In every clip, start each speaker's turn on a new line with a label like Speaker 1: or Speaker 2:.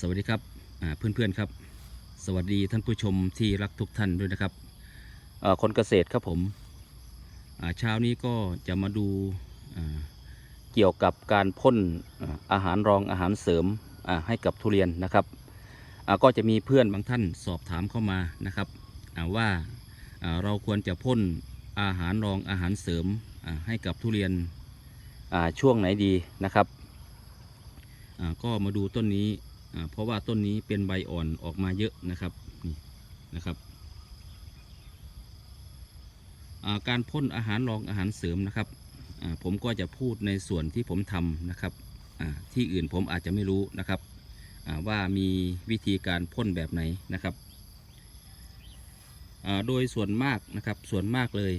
Speaker 1: สวัสดีครับอ่าเพื่อนๆครับ สวัสดีท่านผู้ชมที่รักทุกท่านด้วยนะครับคนเกษตรครับผมเช้านี้ก็จะมาดูเกี่ยวกับการพ่นอาหารรองอาหารเสริมให้กับทุเรียนนะครับก็จะมีเพื่อนบางท่านสอบถามเข้ามานะครับว่าเราควรจะพ่นอาหารรองอาหารเสริมให้กับทุเรียนช่วงไหนดีนะครับก็มาดูต้นนี้ เพราะว่าต้นนี้เป็นใบอ่อนออกมาเยอะนะครับนี่นะครับาการพ่นอาหารรองอาหารเสริมนะครับผมก็จะพูดในส่วนที่ผมทำนะครับที่อื่นผมอาจจะไม่รู้นะครับว่ามีวิธีการพ่นแบบไหนนะครับโดยส่วนมากนะครับส่วนมากเลย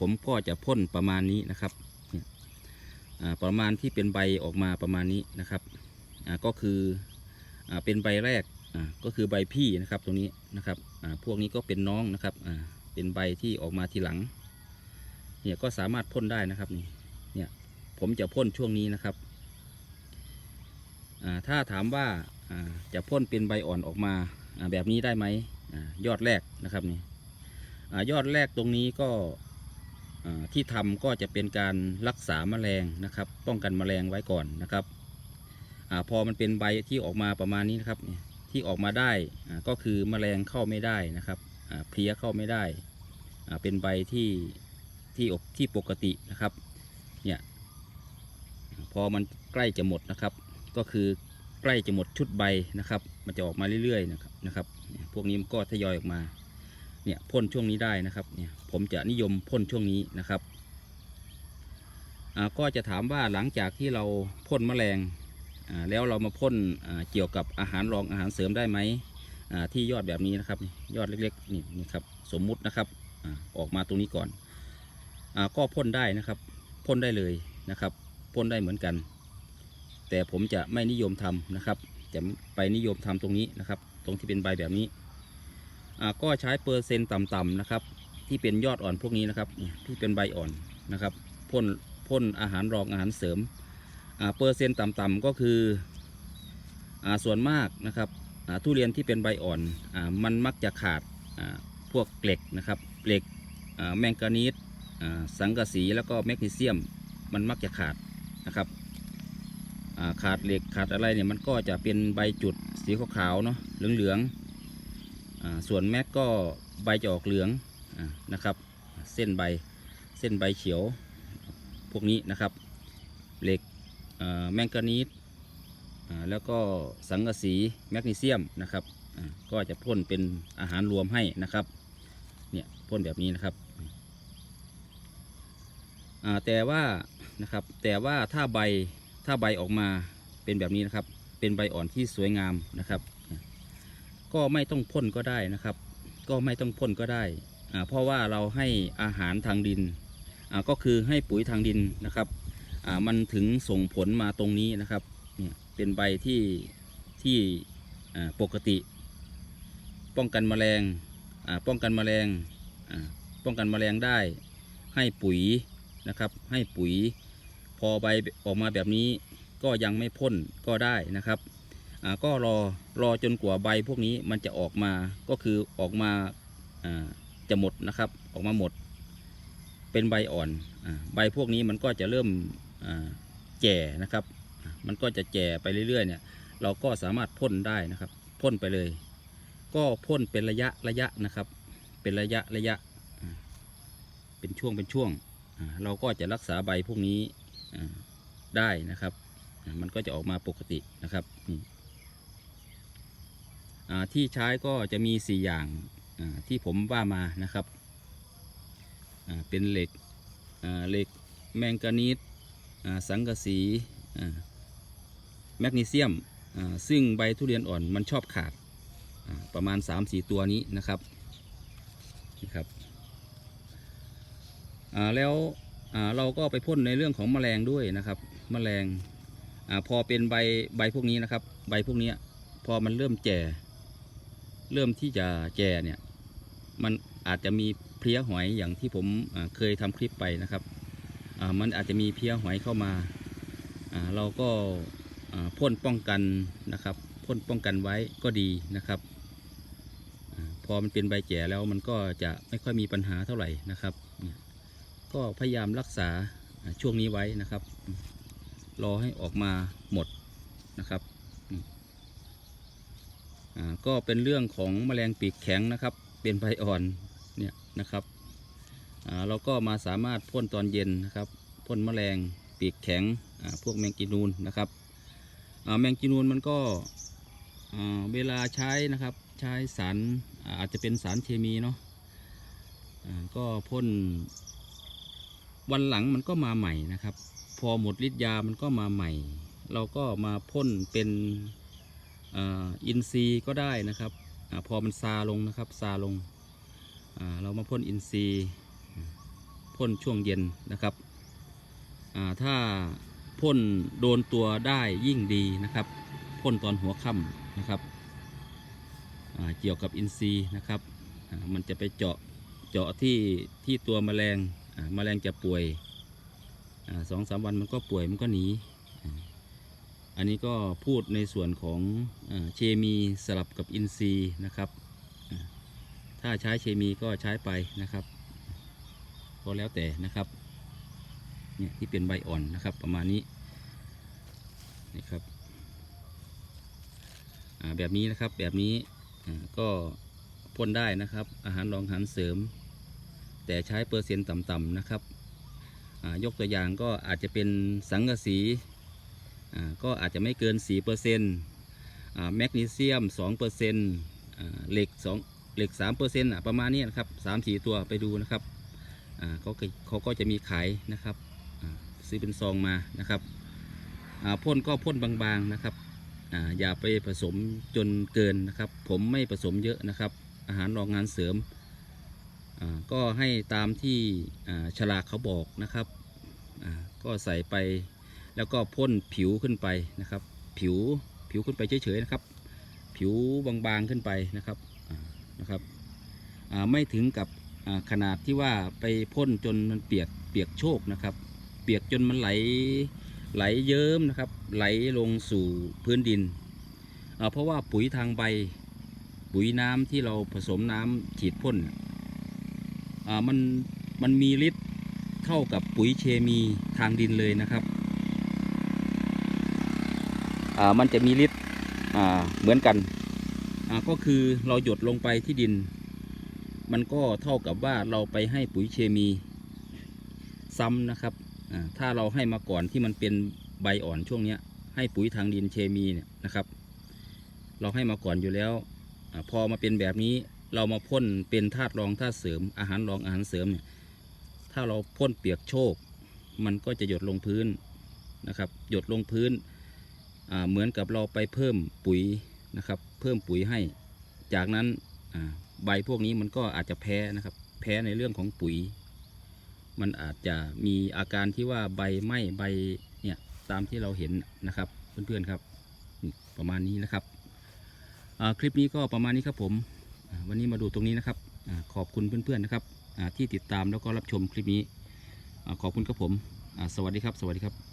Speaker 1: ผมก็จะพ่นประมาณนี้นะครับประมาณที่เป็นใบออกมาประมาณนี้นะครับก็คือ เป็นใบแรกก็คือใบพี่นะครับตรงนี้นะครับพวกนี้ก็เป็นน้องนะครับเป็นใบที่ออกมาทีหลังเนี่ยก็สามารถพ่นได้นะครับนี่เนี่ยผมจะพ่นช่วงนี้นะครับถ้าถามว่าจะพ่นเป็นใบอ่อนออกมาแบบนี้ได้ไหมอยอดแรกนะครับนี่ยอดแรกตรงนี้ก็ที่ทำก็จะเป็นการรักษาแมลงนะครับ ป้องกันแมลงไว้ก่อนนะครับ พอมันเป็นใบที่ออกมาประมาณนี้นะครับที่ออกมาได้ก็คือแมลงเข้าไม่ได้นะครับเพลี้ยเข้าไม่ได้เป็นใบที่ที่อกที่ปกตินะครับเนี่ยพอมันใกล้จะหมดนะครับ ก็คือใกล้จะหมดชุดใบนะครับ มันจะออกมาเรื่อยๆนะครับนะครับ พวกนี้มันก็ทยอยออกมาเนี่ยพ่นช่วงนี้ได้นะครับเนี่ยผมจะนิยมพ่นช่วงนี้นะครับก็จะถามว่าหลังจากที่เราพ่นแมลง แล้วเรามาพ่นเกี่ยวกับอาหารรองอาหารเสริมได้ไหมที่ยอดแบบนี้นะครับยอดเล็กๆนี่นี่ครับสมมุตินะครับอออกมาตรงนี้ก่อนอก็พ่นได้นะครับพ่นได้เลยนะครับพ่นได้เหมือนกัน แต่ผมจะไม่นิยมทำนะครับ จะไปนิยมทำตรงนี้นะครับ ตรงที่เป็นใบแบบนี้ก็ใช้เปอร์เซ็นต์ต่ำๆนะครับ ที่เป็นยอดอ่อนพวกนี้นะครับที่เป็นใบอ่อนนะครับพ่นพ่นอาหารรองอาหารเสริม เปอร์เซ็นต์ต่ำๆก็คืออ่าส่วนมากนะครับอ่าทุเรียนที่เป็นใบอ่อนอ่ามันมักจะขาดอ่าพวกเหล็กนะครับเหล็กแมงกานีสอ่าสังกะสีแล้วก็แมกนีเซียมมันมักจะขาดนะครับอ่าขาดเหล็กขาดอะไรเนี่ยมันก็จะเป็นใบจุดสีขาวๆเนาะเหลืองๆอ่าส่วนแมกก็ใบจะออกเหลืองอนะครับ เส้นใบเส้นใบเขียวพวกนี้นะครับ เหล็ก แมงกานีสแล้วก็สังกะสีแมกนีเซียมนะครับก็จะพ่นเป็นอาหารรวมให้นะครับเนี่ยพ่นแบบนี้นะครับแต่ว่านะครับแต่ว่าถ้าใบถ้าใบออกมาเป็นแบบนี้นะครับ เป็นใบอ่อนที่สวยงามนะครับ ก็ไม่ต้องพ่นก็ได้นะครับ ก็ไม่ต้องพ่นก็ได้ เพราะว่าเราให้อาหารทางดินก็คือให้ปุ๋ยทางดินนะครับ มันถึงส่งผลมาตรงนี้นะครับเนี่ยเป็นใบที่ที่ปกติ ป้องกันแมลงป้องกันแมลงป้องกันแมลงได้ให้ปุ๋ยนะครับให้ปุ๋ยพอใบออกมาแบบนี้ก็ยังไม่พ่นก็ได้นะครับอ่าก็รอรอจนกว่าใบพวกนี้มันจะออกมาก็คือออกมาอ่าจะหมดนะครับออกมาหมด เป็นใบอ่อนอใบพวกนี้มันก็จะเริ่ม แก่นะครับ มันก็จะแก่ไปเรื่อยๆเนี่ยเราก็สามารถพ่นได้นะครับ พ่นไปเลย ก็พ่นเป็นระยะระยะนะครับ เป็นระยะระยะ เป็นช่วงเป็นช่วง เราก็จะรักษาใบพวกนี้ได้นะครับ มันก็จะออกมาปกตินะครับที่ใช้ก็จะมี 4 อย่างที่ผมว่ามานะครับ เป็นเหล็กเหล็กแมงกานีส สังกะสีแมกนีเซียมซึ่งใบทุเรียนอ่อนมันชอบขาดประมาณ 3-4 ตัวนี้นะครับนี่ครับแล้วเราก็ไปพ่นในเรื่องของแมลงด้วยนะครับแมลงอพอเป็นใบใบพวกนี้นะครับ ใบพวกนี้พอมันเริ่มแก่เริ่มที่จะแก่เนี่ยมันอาจจะมีเพลี้ยหอยอย่างที่ผมเคยทำคลิปไปนะครับ มันอาจจะมีเพี้ยหอยเข้ามา เราก็พ่นป้องกันนะครับพ่นป้องกันไว้ก็ดีนะครับอพอมันเป็นใบแก่แล้วมันก็จะไม่ค่อยมีปัญหาเท่าไหร่นะครับ ก็พยายามรักษาช่วงนี้ไว้นะครับ รอให้ออกมาหมดนะครับก็เป็นเรื่องของแมลงปีกแข็งนะครับ เป็นใบอ่อนเนี่ยนะครับ เราก็มาสามารถพ่นตอนเย็นนะครับพ่นแมลงปีกแข็งพวกแมงกีนูนนะครับแมงกีนูนมันก็เวลาใช้นะครับใช้สารอาจจะเป็นสารเคมีเนาะก็พ่นวันหลังมันก็มาใหม่นะครับ พอหมดฤทธิ์ยามันก็มาใหม่ เราก็มาพ่นเป็นอ,อินทรีย์ก็ได้นะครับอพอมันซาลงนะครับซาลงเรามาพ่นอินทรีย์ พ่นช่วงเย็นนะครับถ้าพ่นโดนตัวได้ยิ่งดีนะครับพ่นตอนหัวค่ำนะครับเกี่ยวกับอินทรีย์นะครับมันจะไปเจาะเจาะที่ที่ตัวแมลงแมลงจะป่วยสองสามวันมันก็ป่วยมันก็หนีอันนี้ก็พูดในส่วนของอเคมีสลับกับอินทรีย์นะครับ ถ้าใช้เคมีก็ใช้ไปนะครับ ก็แล้วแต่นะครับเนี่ยที่เป็นใบอ่อนนะครับ ประมาณนี้นี่ครับแบบนี้นะครับแบบนี้ก็พ่นได้นะครับ อาหารรองอาหารเสริม แต่ใช้เปอร์เซ็นต์ต่ำๆนะครับยกตัวอย่างก็อาจจะเป็นสังกะสีก็อาจจะไม่เกิน4%อ่าแมกนีเซียม2%อ่าเหล็ก 2 เหล็ก3%อะประมาณนี้นะครับ 3 4 ตัวไปดูนะครับ เขาก็เขาก็จะมีขายนะครับซื้อเป็นซองมานะครับพ่นก็พ่นบางๆนะครับออย่าไปผสมจนเกินนะครับ ผมไม่ผสมเยอะนะครับ อาหารรองงานเสริมก็ให้ตามที่ฉลากเขาบอกนะครับก็ใส่ไปแล้วก็พ่นผิวขึ้นไปนะครับ ผิวผิวขึ้นไปเฉยๆนะครับ ผิวบางๆขึ้นไปนะครับนะครับไม่ถึงกับ ขนาดที่ว่าไปพ่นจนมันเปียกเปียกโชกนะครับ เปียกจนมันไหลไหลเยิ้มนะครับ ไหลลงสู่พื้นดิน เพราะว่าปุ๋ยทางใบ ปุ๋ยน้ำที่เราผสมน้ำฉีดพ่นมันมันมีฤทธิ์เท่ากับปุ๋ยเคมีทางดินเลยนะครับมันจะมีฤทธิ์เหมือนกันก็คือเราหยดลงไปที่ดิน มันก็เท่ากับว่าเราไปให้ปุ๋ยเคมี ซ้ำนะครับถ้าเราให้มาก่อนที่มันเป็นใบอ่อนช่วงเนี้ย ให้ปุ๋ยทางดินเคมีเนี่ยนะครับ เราให้มาก่อนอยู่แล้วอพอมาเป็นแบบนี้เรามาพ่นเป็นธาตุรองธาตุเสริมอาหารรองอาหารเสริมเนี่ยถ้าเราพ่นเปียกโชกมันก็จะหยดลงพื้นนะครับ หยดลงพื้นเหมือนกับเราไปเพิ่มปุ๋ยนะครับ เพิ่มปุ๋ยให้ จากนั้น ใบพวกนี้มันก็อาจจะแพ้นะครับ แพ้ในเรื่องของปุ๋ย มันอาจจะมีอาการที่ว่าใบไหม้ใบเนี่ยตามที่เราเห็นนะครับเพื่อนๆครับประมาณนี้นะครับคลิปนี้ก็ประมาณนี้ครับผม วันนี้มาดูตรงนี้นะครับอขอบคุณเพื่อนๆนะครับที่ติดตามแล้วก็รับชมคลิปนี้อขอบคุณครับผมสวัสดีครับ สวัสดีครับ